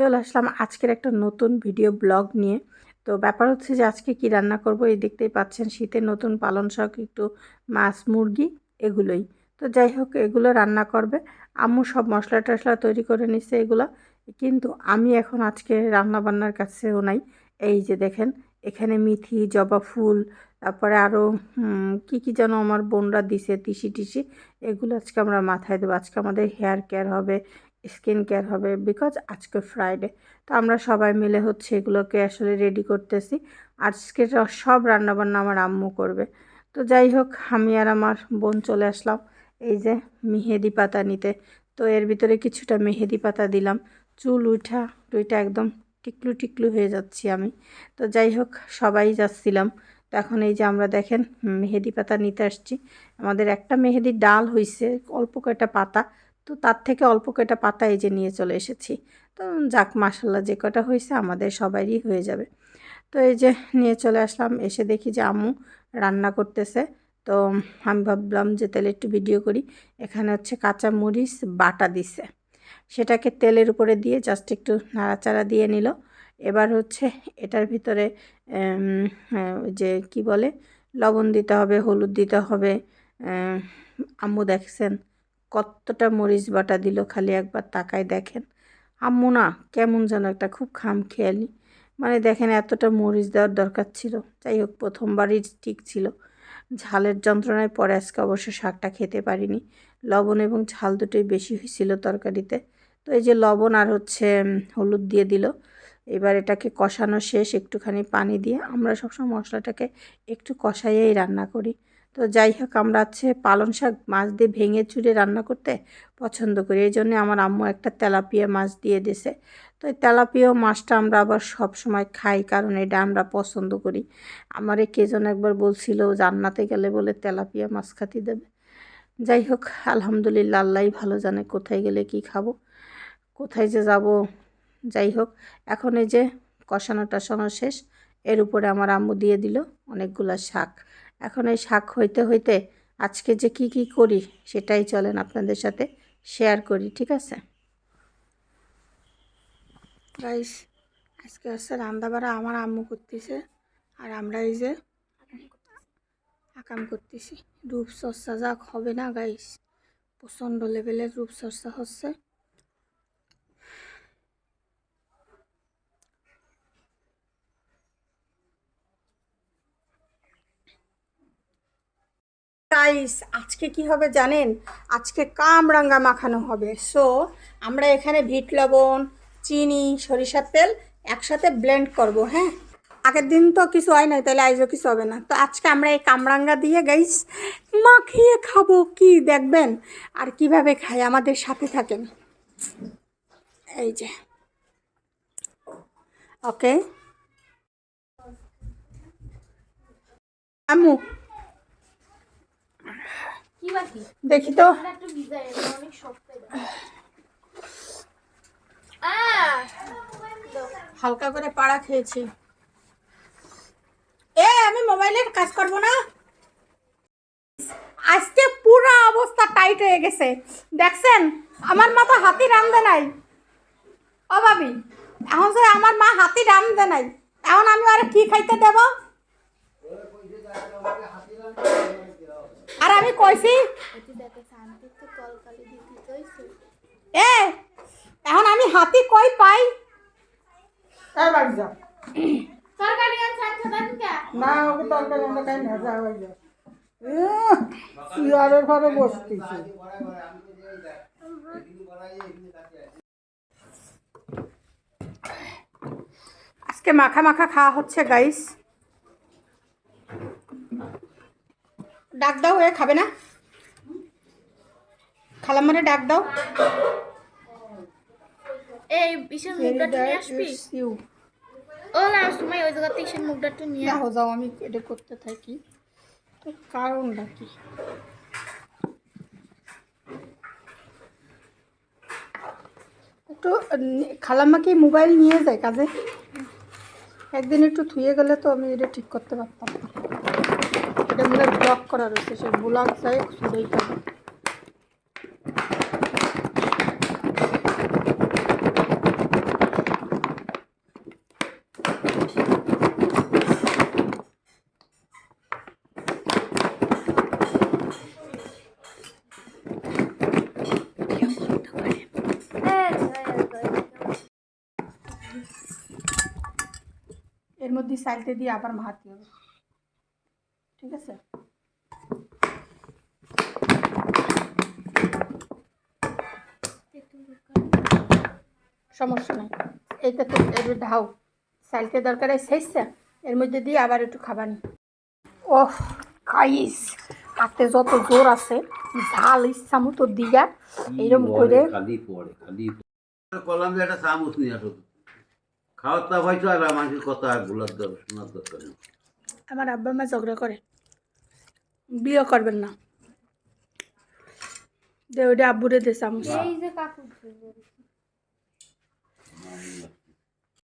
চলে আসলাম আজকের একটা নতুন ভিডিও ব্লগ নিয়ে। তো ব্যাপার হচ্ছে যে আজকে কি রান্না করব এই দেখতেই পাচ্ছেন শীতের নতুন পালন শাক, একটু মাছ, মুরগি এগুলোই। তো যাই হোক, এগুলো রান্না করবে। আম্মু সব মশলা টশলা তৈরি করে নিচ্ছে এগুলো। কিন্তু আমি এখন আজকে রান্না বান্নার কাছেও নাই। এই যে দেখেন, এখানে মিথি, জবা ফুল, তারপরে আরও কি কি যেন আমার বোনরা দিছে তিসি টিসি এগুলো আজকে আমরা মাথায় দেবো। আজকে আমাদের হেয়ার কেয়ার হবে স্কিন কেয়ার হবে বিকজ আজকে ফ্রাইডে তো আমরা সবাই মিলে হচ্ছে এগুলোকে আসলে রেডি করতেছি। আজকে সব রান্নাবান্না আমার আম্মু করবে। তো যাই হোক, আমি আর আমার বোন চলে আসলাম। এই যে মেহেদি পাতা নিতে। তো এর ভিতরে কিছুটা মেহেদি পাতা দিলাম। চুল উঠা টুইটা একদম টিকলু টিকলু হয়ে যাচ্ছি আমি। তো যাই হোক, সবাই যাচ্ছিলাম। তো এখন এই যে আমরা দেখেন, মেহেদি পাতা নিতে আসছি। আমাদের একটা মেহেদি ডাল হয়েছে অল্প কয়টা পাতা। তো তার থেকে অল্প কয়টা পাতা এই যে নিয়ে চলে এসেছি। তো যাক মাসাল্লাহ যে কটা হয়েছে আমাদের সবারই হয়ে যাবে। তো এই যে নিয়ে চলে আসলাম, এসে দেখি যে আম্মু রান্না করতেছে। তো আমি ভাবলাম যে তাহলে একটু ভিডিও করি। এখানে হচ্ছে কাঁচা মরিচ বাটা দিছে। সেটাকে তেলের উপরে দিয়ে জাস্ট একটু নাড়াচাড়া দিয়ে নিল। এবার হচ্ছে এটার ভিতরে যে কি বলে, লবণ দিতে হবে, হলুদ দিতে হবে। আম্মু দেখছেন কতটা মরিচ বাটা দিল খালি একবার তাকায় দেখেন। আম্মু না, কেমন যেন একটা খুব খাম খেয়ালি মানে দেখেন এতটা মরিচ দেওয়ার দরকার ছিল। যাই হোক, প্রথমবারই ঠিক ছিল। ঝালের যন্ত্রণায় পরে আজকে অবশ্য শাকটা খেতে পারিনি। লবণ এবং ঝাল দুটোই বেশি হয়েছিল তরকারিতে। তো এই যে লবণ আর হচ্ছে হলুদ দিয়ে দিল। এবার এটাকে কষানো শেষ, একটুখানি পানি দিয়ে আমরা সবসময় মশলাটাকে একটু কষাইয়েই রান্না করি। তো যাই হোক, আমরা হচ্ছে পালং শাক মাছ দিয়ে ভেঙে চুড়ে রান্না করতে পছন্দ করি। এই জন্যে আমার আম্মু একটা তেলাপিয়া মাছ দিয়ে দিছে। তো এই তেলাপিয়া মাছটা আমরা আবার সব সময় খাই, কারণ এটা আমরা পছন্দ করি। আমার কে যেন একবার বলছিল জান্নাতে গেলে বলে তেলাপিয়া মাছ খাতি দেবে। যাই হোক, আলহামদুলিল্লাহ আল্লাহ ভালো জানে কোথায় গেলে কি খাব, কোথায় যে যাব। যাই হোক, এখন এই যে কষানো টসানো শেষ, এর উপরে আমার আম্মু দিয়ে দিল অনেকগুলো শাক। এখন এই শাক হইতে হইতে আজকে যে কি কি করি সেটাই চলেন আপনাদের সাথে শেয়ার করি, ঠিক আছে? গাইস আজকে হচ্ছে রান্দাবাড়া আমার আম্মু করতেছে আর আমরা এই যে আকাম করতেছি। রূপচর্চা যাক হবে না গাইস প্রচণ্ড লেভেলের রূপচর্চা হচ্ছে। গাইস আজকে কি হবে জানেন? আজকে কামরাঙ্গা মাখানো হবে। সো আমরা এখানে ভিট লবণ, চিনি, সরিষার তেল একসাথে ব্লেন্ড করব হ্যাঁ? আগের দিন তো কিছু হয় নাই, তাহলে আইজও কিছু হবে না। তো আজকে আমরা এই কামরাঙ্গা দিয়ে গাইস মাখিয়ে খাব কি, দেখবেন? আর কীভাবে খাই, আমাদের সাথে থাকেন। এই যে। ওকে আম্মু দেখি তো। হালকা করে পাড়া খেয়েছি। এ আমি মোবাইলের কাজ করব না? আজকে পুরো অবস্থা টাইট হয়ে গেছে। দেখছেন? আমার মা তো হাতি রান্ধে নাই। ও ভাবি এখন যে আমার মা হাতি রান্ধে নাই এখন আমি আর কি খাইতে দেব? আর আমি কইছি এ এখন আমি হাতি কই পাই? বাড়ি যাও তরকারি না তরকারি আমরা হয়ে যাও ঘরে বসতেছি। আজকে মাখা মাখা খাওয়া হচ্ছে গাইস ডাক দাও এ খাবে না? খালামারে ডাক দাও। এই বিশেষ মুখটা নিয়ে আসবি? ও না সময় ওই জায়গাতে ইসের মুখটা নিয়ে না যাও আমি এটা করতে থাকি। তো কারণটা কি? একটু খালাম্মাকে মোবাইল নিয়ে যায় কাজে। একদিন একটু থুয়ে গেলে তো আমি এটা ঠিক করতে পারতাম এটা ব্লক করা রয়েছে, সেই ব্লক চাই ছুড়েই খাবে এর মধ্যে সাইডে দিয়ে আবার ভাত হবে ঠিক আছে? সমস্যা নেই। এইটা তো এর ঢাও সাইলতে দরকার শেষছে। এর মধ্যে দিয়ে আবার একটু খাবানি ওহ খাইস। হাতে যত জোর আছে ঝাল ইচ্ছা মতো দিয়া এইরকম করে খালি পড়ে খালি কলাম যে একটা চামচ নিয়ে আসো। খাওয়ার তা হয়তো আর আমাকে কথা গুলার দর শোনার দরকার আমার আব্বা মা ঝগড়া করে। বিয়ে করবেন না। দে ওটা আব্বুরে দে চামচ। এই যে কাপড়